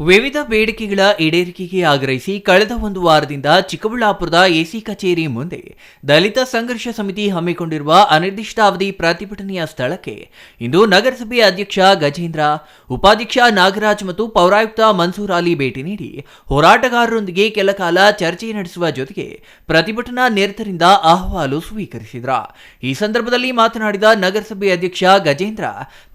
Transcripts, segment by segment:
ವಿವಿಧ ಬೇಡಿಕೆಗಳ ಈಡೇರಿಕೆಗೆ ಆಗ್ರಹಿಸಿ ಕಳೆದ ಒಂದು ವಾರದಿಂದ ಚಿಕ್ಕಬಳ್ಳಾಪುರದ ಎಸಿ ಕಚೇರಿ ಮುಂದೆ ದಲಿತ ಸಂಘರ್ಷ ಸಮಿತಿ ಹಮ್ಮಿಕೊಂಡಿರುವ ಅನಿರ್ದಿಷ್ಟಾವಧಿ ಪ್ರತಿಭಟನೆಯ ಸ್ಥಳಕ್ಕೆ ಇಂದು ನಗರಸಭೆ ಅಧ್ಯಕ್ಷ ಗಜೇಂದ್ರ, ಉಪಾಧ್ಯಕ್ಷ ನಾಗರಾಜ್ ಮತ್ತು ಪೌರಾಯುಕ್ತ ಮನ್ಸೂರ್ ಅಲಿ ಭೇಟಿ ನೀಡಿ ಹೋರಾಟಗಾರರೊಂದಿಗೆ ಕೆಲ ಕಾಲ ಚರ್ಚೆ ನಡೆಸುವ ಜೊತೆಗೆ ಪ್ರತಿಭಟನಾ ನಿರತರಿಂದ ಅಹವಾಲು ಸ್ವೀಕರಿಸಿದ್ರ. ಈ ಸಂದರ್ಭದಲ್ಲಿ ಮಾತನಾಡಿದ ನಗರಸಭೆ ಅಧ್ಯಕ್ಷ ಗಜೇಂದ್ರ,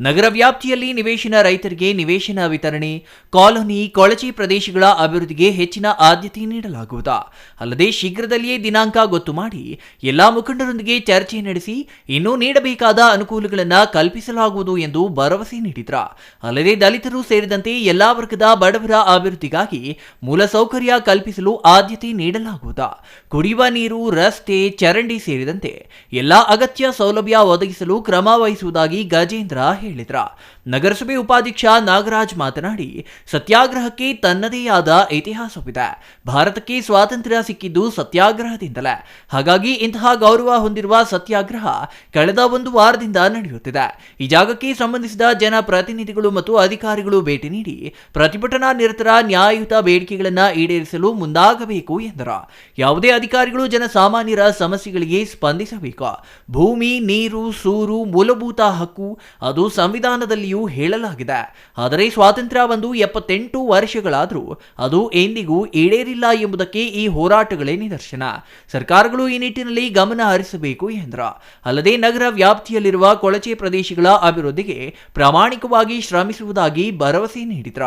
ನಗರ ವ್ಯಾಪ್ತಿಯಲ್ಲಿ ನಿವೇಶನ ರೈತರಿಗೆ ನಿವೇಶನ ವಿತರಣೆ, ಕಾಲೋನಿ ಕೊಳಚೆ ಪ್ರದೇಶಗಳ ಅಭಿವೃದ್ಧಿಗೆ ಹೆಚ್ಚಿನ ಆದ್ಯತೆ ನೀಡಲಾಗುವುದು. ಅಲ್ಲದೆ ಶೀಘ್ರದಲ್ಲಿಯೇ ದಿನಾಂಕ ಗೊತ್ತು ಮಾಡಿ ಎಲ್ಲಾ ಮುಖಂಡರೊಂದಿಗೆ ಚರ್ಚೆ ನಡೆಸಿ ಇನ್ನೂ ನೀಡಬೇಕಾದ ಅನುಕೂಲಗಳನ್ನು ಕಲ್ಪಿಸಲಾಗುವುದು ಎಂದು ಭರವಸೆ ನೀಡಿದ್ರ. ಅಲ್ಲದೆ ದಲಿತರು ಸೇರಿದಂತೆ ಎಲ್ಲಾ ವರ್ಗದ ಬಡವರ ಅಭಿವೃದ್ಧಿಗಾಗಿ ಮೂಲಸೌಕರ್ಯ ಕಲ್ಪಿಸಲು ಆದ್ಯತೆ ನೀಡಲಾಗುವುದು. ಕುಡಿಯುವ ನೀರು, ರಸ್ತೆ, ಚರಂಡಿ ಸೇರಿದಂತೆ ಎಲ್ಲಾ ಅಗತ್ಯ ಸೌಲಭ್ಯ ಒದಗಿಸಲು ಕ್ರಮ ವಹಿಸುವುದಾಗಿ ಗಜೇಂದ್ರ ಹೇಳಿದ್ರ. ನಗರಸಭೆ ಉಪಾಧ್ಯಕ್ಷ ನಾಗರಾಜ್ ಮಾತನಾಡಿ ಸತ್ಯಾಗ್ರಹಕ್ಕೆ ತನ್ನದೇ ಆದ ಇತಿಹಾಸವಿದೆ. ಭಾರತಕ್ಕೆ ಸ್ವಾತಂತ್ರ್ಯ ಸಿಕ್ಕಿದ್ದು ಸತ್ಯಾಗ್ರಹದಿಂದಲೇ. ಹಾಗಾಗಿ ಇಂತಹ ಗೌರವ ಹೊಂದಿರುವ ಸತ್ಯಾಗ್ರಹ ಕಳೆದ ಒಂದು ವಾರದಿಂದ ನಡೆಯುತ್ತಿದೆ. ಈ ಜಾಗಕ್ಕೆ ಸಂಬಂಧಿಸಿದ ಜನಪ್ರತಿನಿಧಿಗಳು ಮತ್ತು ಅಧಿಕಾರಿಗಳು ಭೇಟಿ ನೀಡಿ ಪ್ರತಿಭಟನಾ ನಿರತರ ನ್ಯಾಯಯುತ ಬೇಡಿಕೆಗಳನ್ನು ಈಡೇರಿಸಲು ಮುಂದಾಗಬೇಕು ಎಂದರು. ಯಾವುದೇ ಅಧಿಕಾರಿಗಳು ಜನಸಾಮಾನ್ಯರ ಸಮಸ್ಯೆಗಳಿಗೆ ಸ್ಪಂದಿಸಬೇಕು. ಭೂಮಿ, ನೀರು, ಸೂರು, ಮೂಲಭೂತ ಹಕ್ಕು ಅದು ಸಂವಿಧಾನದಲ್ಲಿಯೂ ಹೇಳಲಾಗಿದೆ. ಆದರೆ ಸ್ವಾತಂತ್ರ್ಯ ಬಂದು ಎಪ್ಪತ್ತೆಂಟು ವರ್ಷಗಳಾದರೂ ಅದು ಎಂದಿಗೂ ಈಡೇರಿಲ್ಲ ಎಂಬುದಕ್ಕೆ ಈ ಹೋರಾಟಗಳೇ ನಿದರ್ಶನ. ಸರ್ಕಾರಗಳು ಈ ನಿಟ್ಟಿನಲ್ಲಿ ಗಮನ ಹರಿಸಬೇಕು ಎಂದ್ರ. ಅಲ್ಲದೆ ನಗರ ವ್ಯಾಪ್ತಿಯಲ್ಲಿರುವ ಕೊಳಚೆ ಪ್ರದೇಶಗಳ ಅಭಿವೃದ್ಧಿಗೆ ಪ್ರಾಮಾಣಿಕವಾಗಿ ಶ್ರಮಿಸುವುದಾಗಿ ಭರವಸೆ ನೀಡಿದ್ರ.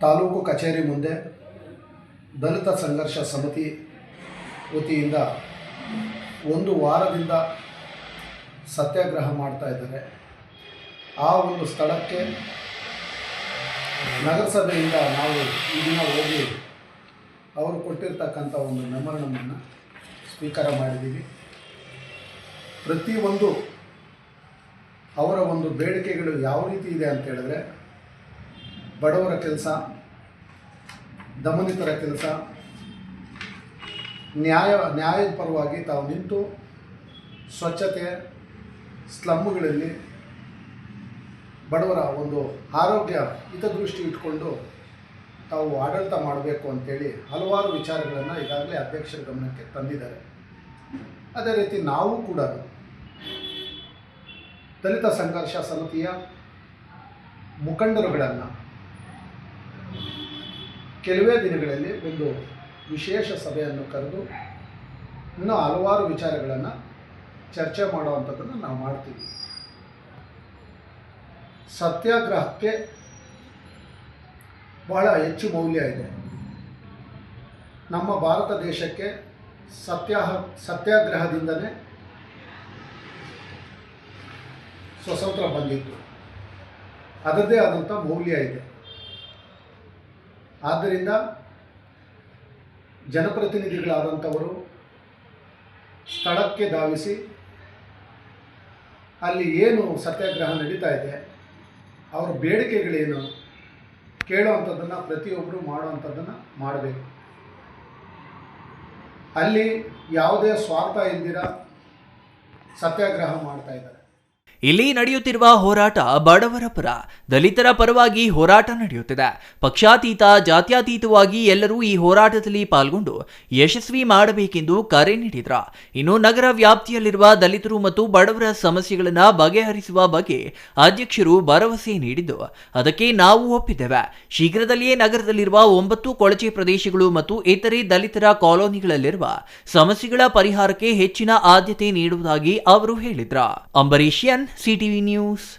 ತಾಲೂಕು ಕಚೇರಿ ಮುಂದೆ ದಲಿತ ಸಂಘರ್ಷ ಸಮಿತಿ ವತಿಯಿಂದ ಒಂದು ವಾರದಿಂದ ಸತ್ಯಾಗ್ರಹ ಮಾಡ್ತಾ ಇದ್ದಾರೆ. ಆ ಒಂದು ಸ್ಥಳಕ್ಕೆ ನಗರಸಭೆಯಿಂದ ನಾವು ಈ ದಿನ ಹೋಗಿ ಅವರು ಕೊಟ್ಟಿರ್ತಕ್ಕಂಥ ಒಂದು ಮೆಮೊರಂಡಮನ್ನು ಸ್ವೀಕಾರ ಮಾಡಿದ್ದೀವಿ. ಪ್ರತಿಯೊಂದು ಅವರ ಒಂದು ಬೇಡಿಕೆಗಳು ಯಾವ ರೀತಿ ಇದೆ ಅಂತ ಹೇಳಿದ್ರೆ, ಬಡವರ ಕೆಲಸ, ದಮನಿತರ ಕೆಲಸ, ನ್ಯಾಯ, ನ್ಯಾಯದ ಪರವಾಗಿ ತಾವು ನಿಂತು ಸ್ವಚ್ಛತೆ, ಸ್ಲಮ್ಮುಗಳಲ್ಲಿ ಬಡವರ ಒಂದು ಆರೋಗ್ಯ ಹಿತದೃಷ್ಟಿ ಇಟ್ಕೊಂಡು ತಾವು ಆಡಳಿತ ಮಾಡಬೇಕು ಅಂತೇಳಿ ಹಲವಾರು ವಿಚಾರಗಳನ್ನು ಈಗಾಗಲೇ ಅಧ್ಯಕ್ಷರ ಗಮನಕ್ಕೆ ತಂದಿದ್ದಾರೆ. ಅದೇ ರೀತಿ ನಾವು ಕೂಡ ದಲಿತ ಸಂಘರ್ಷ ಸಮಿತಿಯ ಮುಖಂಡರುಗಳನ್ನು ಕೆಲವೇ ದಿನಗಳಲ್ಲಿ ಒಂದು ವಿಶೇಷ ಸಭೆಯನ್ನು ಕರೆದು ಇನ್ನೂ ಹಲವಾರು ವಿಚಾರಗಳನ್ನು ಚರ್ಚೆ ಮಾಡುವಂಥದ್ದನ್ನು ನಾವು ಮಾಡ್ತೀವಿ. ಸತ್ಯಾಗ್ರಹಕ್ಕೆ ಬಹಳ ಹೆಚ್ಚು ಮೌಲ್ಯ ಇದೆ. ನಮ್ಮ ಭಾರತ ದೇಶಕ್ಕೆ ಸತ್ಯ ಸತ್ಯಾಗ್ರಹದಿಂದಲೇ ಸ್ವತಂತ್ರ ಬಂದಿತ್ತು. ಅದರದೇ ಆದಂಥ ಮೌಲ್ಯ ಇದೆ. ಆದ್ದರಿಂದ ಜನಪ್ರತಿನಿಧಿಗಳಾದಂಥವರು ಸ್ಥಳಕ್ಕೆ ಧಾವಿಸಿ ಅಲ್ಲಿ ಏನು ಸತ್ಯಾಗ್ರಹ ನಡೀತಾ ಇದೆ ಅವರ ಬೇಡಿಕೆಗಳೇನು? ಕೇಳುವಂಥದ್ದನ್ನು ಪ್ರತಿಯೊಬ್ಬರು ಮಾಡುವಂಥದ್ದನ್ನು ಮಾಡಬೇಕು. ಅಲ್ಲಿ ಯಾವುದೇ ಸ್ವಾರ್ಥ ಇಲ್ದಿರ ಸತ್ಯಾಗ್ರಹ ಮಾಡ್ತಾ ಇದ್ದಾರೆ. ಇಲ್ಲಿ ನಡೆಯುತ್ತಿರುವ ಹೋರಾಟ ಬಡವರ ಪರ. ದಲಿತರ ಪರವಾಗಿ ಹೋರಾಟ ನಡೆಯುತ್ತಿದೆ. ಪಕ್ಷಾತೀತ, ಜಾತ್ಯಾತೀತವಾಗಿ ಎಲ್ಲರೂ ಈ ಹೋರಾಟದಲ್ಲಿ ಪಾಲ್ಗೊಂಡು ಯಶಸ್ವಿ ಮಾಡಬೇಕೆಂದು ಕರೆ ನೀಡಿದ್ರ. ಇನ್ನು ನಗರ ವ್ಯಾಪ್ತಿಯಲ್ಲಿರುವ ದಲಿತರು ಮತ್ತು ಬಡವರ ಸಮಸ್ಯೆಗಳನ್ನು ಬಗೆಹರಿಸುವ ಬಗ್ಗೆ ಅಧ್ಯಕ್ಷರು ಭರವಸೆ ನೀಡಿದ್ದು, ಅದಕ್ಕೆ ನಾವು ಒಪ್ಪಿದ್ದೇವೆ. ಶೀಘ್ರದಲ್ಲಿಯೇ ನಗರದಲ್ಲಿರುವ ಒಂಬತ್ತು ಕೊಳಚೆ ಪ್ರದೇಶಗಳು ಮತ್ತು ಇತರೆ ದಲಿತರ ಕಾಲೋನಿಗಳಲ್ಲಿರುವ ಸಮಸ್ಯೆಗಳ ಪರಿಹಾರಕ್ಕೆ ಹೆಚ್ಚಿನ ಆದ್ಯತೆ ನೀಡುವುದಾಗಿ ಅವರು ಹೇಳಿದ್ರ. Ambareesh CTV News,